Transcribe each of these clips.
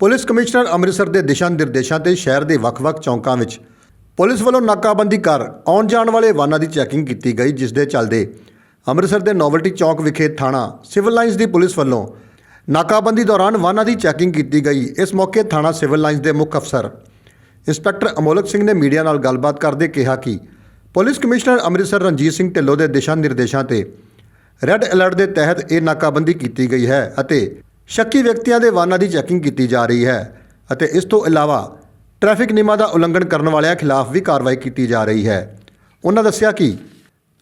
Police commissioner Amritsar ਦੇ ਦਿਸ਼ਾ ਨਿਰਦੇਸ਼ਾਂ ਤੇ ਸ਼ਹਿਰ ਦੇ ਵੱਖ-ਵੱਖ ਚੌਂਕਾਂ ਵਿੱਚ ਪੁਲਿਸ ਵੱਲੋਂ ਨਾਕਾਬੰਦੀ ਕਰ ਆਉਣ ਜਾਣ ਵਾਲੇ ਵਾਹਨਾਂ ਦੀ ਚੈਕਿੰਗ ਕੀਤੀ ਗਈ, ਜਿਸ ਦੇ ਚੱਲਦੇ ਅੰਮ੍ਰਿਤਸਰ ਦੇ ਨੋਵਲਟੀ ਚੌਂਕ ਵਿਖੇ ਥਾਣਾ ਸਿਵਲ ਲਾਈਨਸ ਦੀ ਪੁਲਿਸ ਵੱਲੋਂ ਨਾਕਾਬੰਦੀ ਦੌਰਾਨ ਵਾਹਨਾਂ ਦੀ ਚੈਕਿੰਗ ਕੀਤੀ ਗਈ। ਇਸ ਮੌਕੇ ਥਾਣਾ ਸਿਵਲ ਲਾਈਨਸ ਦੇ ਮੁੱਖ ਅਫਸਰ ਇੰਸਪੈਕਟਰ ਅਮੋਲਕ ਸਿੰਘ ਨੇ ਮੀਡੀਆ ਨਾਲ ਗੱਲਬਾਤ ਕਰਦੇ ਕਿਹਾ ਕਿ ਪੁਲਿਸ ਕਮਿਸ਼ਨਰ ਅੰਮ੍ਰਿਤਸਰ ਰਣਜੀਤ ਸਿੰਘ ਢਿੱਲੋਂ ਦੇ ਦਿਸ਼ਾ ਨਿਰਦੇਸ਼ਾਂ ਤੇ ਰੈੱਡ ਅਲਰਟ ਦੇ ਤਹਿਤ ਇਹ ਨਾਕਾਬੰਦੀ ਕੀਤੀ ਗਈ ਹੈ ਅਤੇ ਸ਼ੱਕੀ ਵਿਅਕਤੀਆਂ ਦੇ ਵਾਹਨਾਂ ਦੀ ਚੈਕਿੰਗ ਕੀਤੀ ਜਾ ਰਹੀ ਹੈ ਅਤੇ ਇਸ ਤੋਂ ਇਲਾਵਾ ਟ੍ਰੈਫਿਕ ਨਿਯਮਾਂ ਦਾ ਉਲੰਘਣ ਕਰਨ ਵਾਲਿਆਂ ਖਿਲਾਫ ਵੀ ਕਾਰਵਾਈ ਕੀਤੀ ਜਾ ਰਹੀ ਹੈ। ਉਹਨਾਂ ਦੱਸਿਆ ਕਿ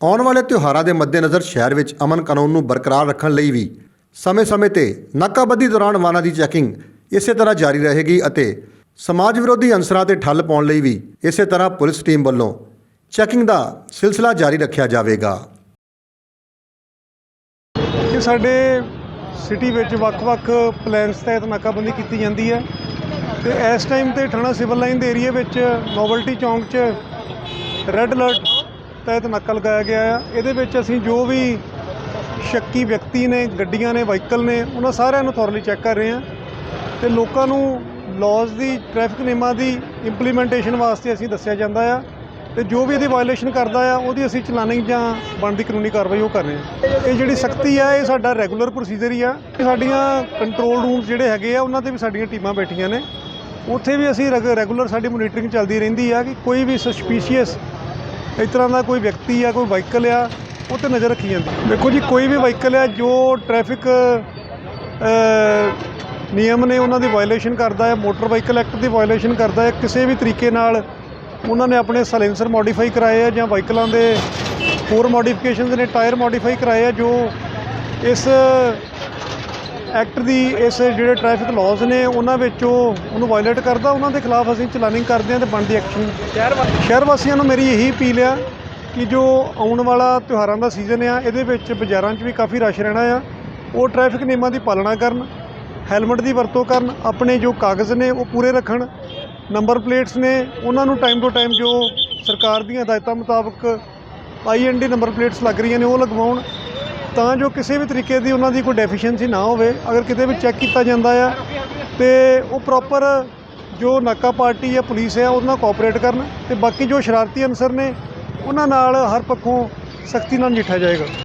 ਆਉਣ ਵਾਲੇ ਤਿਉਹਾਰਾਂ ਦੇ ਮੱਦੇਨਜ਼ਰ ਸ਼ਹਿਰ ਵਿੱਚ ਅਮਨ ਕਾਨੂੰਨ ਨੂੰ ਬਰਕਰਾਰ ਰੱਖਣ ਲਈ ਵੀ ਸਮੇਂ-ਸਮੇਂ ਤੇ ਨਾਕਾਬੰਦੀ ਦੌਰਾਨ ਵਾਹਨਾਂ ਦੀ ਚੈਕਿੰਗ ਇਸੇ ਤਰ੍ਹਾਂ ਜਾਰੀ ਰਹੇਗੀ ਅਤੇ ਸਮਾਜ ਵਿਰੋਧੀ ਅੰਸਰਾਂ ਤੇ ਠੱਲ ਪਾਉਣ ਲਈ ਵੀ ਇਸੇ ਤਰ੍ਹਾਂ ਪੁਲਿਸ ਟੀਮ ਵੱਲੋਂ ਚੈਕਿੰਗ ਦਾ ਸਿਲਸਿਲਾ ਜਾਰੀ ਰੱਖਿਆ ਜਾਵੇਗਾ। ਕਿ ਸਾਡੇ ਸਿਟੀ ਵਿੱਚ ਵੱਖ-ਵੱਖ ਪਲਾਨਸ ਤਹਿਤ ਨਾਕਾਬੰਦੀ ਕੀਤੀ ਜਾਂਦੀ ਹੈ। ਤੇ ਇਸ ਟਾਈਮ ਤੇ ਥਾਣਾ ਸਿਵਲ ਲਾਈਨ ਦੇ ਏਰੀਆ ਵਿੱਚ ਨੋਵਲਟੀ ਚੌਂਕ 'ਚ ਰੈੱਡ ਅਲਰਟ ਤਹਿਤ ਨਾਕਾ ਲਗਾਇਆ ਗਿਆ ਆ। ਇਹਦੇ ਵਿੱਚ ਅਸੀਂ ਜੋ ਵੀ ਸ਼ੱਕੀ ਵਿਅਕਤੀ ਨੇ, ਗੱਡੀਆਂ ਨੇ, ਵਹੀਕਲ ਨੇ, ਉਹਨਾਂ ਸਾਰਿਆਂ ਨੂੰ ਥੋਰਲੀ ਚੈੱਕ ਕਰ ਰਹੇ ਹਾਂ। ਤੇ ਲੋਕਾਂ ਨੂੰ ਲਾਜ਼ ਦੀ ਟ੍ਰੈਫਿਕ ਨਿਯਮਾਂ ਦੀ ਇੰਪਲੀਮੈਂਟੇਸ਼ਨ ਵਾਸਤੇ ਅਸੀਂ ਦੱਸਿਆ ਜਾਂਦਾ ਆ। ਤੇ ਜੋ ਵੀ ਇਹਦੀ ਵਾਇਓਲੇਸ਼ਨ ਕਰਦਾ ਆ, ਉਹਦੀ ਅਸੀਂ ਚਲਾਨਿੰਗ ਜਾਂ ਬਣਦੀ ਕਾਨੂੰਨੀ ਕਾਰਵਾਈ ਉਹ ਕਰ ਰਹੇ ਹਾਂ। ਇਹ ਜਿਹੜੀ ਸਖਤੀ ਆ, ਇਹ ਸਾਡਾ ਰੈਗੂਲਰ ਪ੍ਰੋਸੀਜਰ ਹੀ ਆ ਇਹ ਸਾਡੀਆਂ ਕੰਟਰੋਲ ਰੂਮ ਜਿਹੜੇ ਹੈਗੇ ਆ, ਉਹਨਾਂ ਤੇ ਵੀ ਸਾਡੀਆਂ ਟੀਮਾਂ ਬੈਠੀਆਂ ਨੇ। ਉੱਥੇ ਵੀ ਅਸੀਂ ਰੈਗੂਲਰ ਸਾਡੀ ਮੋਨੀਟਰਿੰਗ ਚੱਲਦੀ ਰਹਿੰਦੀ ਆ ਕਿ ਕੋਈ ਵੀ ਸਸਪੀਸ਼ੀਅਸ ਇਸ ਤਰ੍ਹਾਂ ਦਾ ਕੋਈ ਵਿਅਕਤੀ ਆ, ਕੋਈ ਵਾਹੀਕਲ ਆ, ਉਹ ਤੇ ਨਜ਼ਰ ਰੱਖੀ ਜਾਂਦੀ। ਦੇਖੋ ਜੀ, ਕੋਈ ਵੀ ਵਾਹੀਕਲ ਆ, ਜੋ ਟ੍ਰੈਫਿਕ ਨਿਯਮ ਨੇ ਉਹਨਾਂ ਦੀ ਵਾਇਓਲੇਸ਼ਨ ਕਰਦਾ ਹੈ ਮੋਟਰ ਵਾਹੀਕਲ ਐਕਟ ਦੀ ਵਾਇਓਲੇਸ਼ਨ ਕਰਦਾ ਹੈ ਕਿਸੇ ਵੀ ਤਰੀਕੇ ਨਾਲ ਉਹਨਾਂ ਨੇ ਆਪਣੇ ਸਲੈਂਸਰ ਮੋਡੀਫਾਈ ਕਰਾਏ ਆ ਜਾਂ ਵਾਹੀਕਲਾਂ ਦੇ ਹੋਰ ਮੋਡੀਫਿਕੇਸ਼ਨਸ ਨੇ ਟਾਇਰ ਮੋਡੀਫਾਈ ਕਰਾਏ ਆ ਜੋ ਇਸ ਐਕਟ ਦੀ, ਇਸ ਜਿਹੜੇ ਟ੍ਰੈਫਿਕ ਲਾਜ਼ ਨੇ, ਉਹਨਾਂ ਵਿੱਚੋਂ ਉਹਨੂੰ ਵਾਇਲੇਟ ਕਰਦਾ। ਉਹਨਾਂ ਦੇ ਖਿਲਾਫ ਅਸੀਂ ਚਲਾਨਿੰਗ ਕਰਦੇ ਹਾਂ ਤੇ ਬਣਦੀ ਐਕਸ਼ਨ ਸ਼ਹਿਰ ਵਾਸੀਆਂ ਨੂੰ ਮੇਰੀ ਇਹੀ ਅਪੀਲ ਆ ਕਿ ਜੋ ਆਉਣ ਵਾਲਾ ਤਿਉਹਾਰਾਂ ਦਾ ਸੀਜ਼ਨ ਆ, ਇਹਦੇ ਵਿੱਚ ਬਾਜ਼ਾਰਾਂ 'ਚ ਵੀ ਕਾਫੀ ਰਸ਼ ਰਹਿਣਾ ਆ। ਉਹ ਟ੍ਰੈਫਿਕ ਨਿਯਮਾਂ ਦੀ ਪਾਲਣਾ ਕਰਨ ਹੈਲਮਟ ਦੀ ਵਰਤੋਂ ਕਰਨ, ਆਪਣੇ ਜੋ ਕਾਗਜ਼ ਨੇ ਉਹ ਪੂਰੇ ਰੱਖਣ। ਨੰਬਰ ਪਲੇਟਸ ਨੇ ਉਹਨਾਂ ਨੂੰ ਟਾਈਮ ਟੂ ਟਾਈਮ ਜੋ ਸਰਕਾਰ ਦੀਆਂ ਹਦਾਇਤਾਂ ਮੁਤਾਬਕ ਆਈਐਨਡੀ ਨੰਬਰ ਪਲੇਟਸ ਲੱਗ ਰਹੀਆਂ ਨੇ, ਉਹ ਲਗਵਾਉਣ, ਤਾਂ ਜੋ ਕਿਸੇ ਵੀ ਤਰੀਕੇ ਦੀ ਉਹਨਾਂ ਦੀ ਕੋਈ ਡੈਫੀਸ਼ੀਐਂਸੀ ਨਾ ਹੋਵੇ, ਅਗਰ ਕਿਤੇ ਵੀ ਚੈੱਕ ਕੀਤਾ ਜਾਂਦਾ ਆ, ਤੇ ਉਹ ਪ੍ਰੋਪਰ ਜੋ ਨਾਕਾ ਪਾਰਟੀ ਜਾਂ ਪੁਲਿਸ ਹੈ ਉਹਨਾਂ ਨਾਲ ਕੋਆਪਰੇਟ ਕਰਨ, ਤੇ ਬਾਕੀ ਜੋ ਸ਼ਰਾਰਤੀ ਅਨਸਰ ਨੇ, ਉਹਨਾਂ ਨਾਲ ਹਰ ਪੱਖੋਂ ਸਖਤੀ ਨਾਲ ਨਜਿੱਠਿਆ ਜਾਏਗਾ।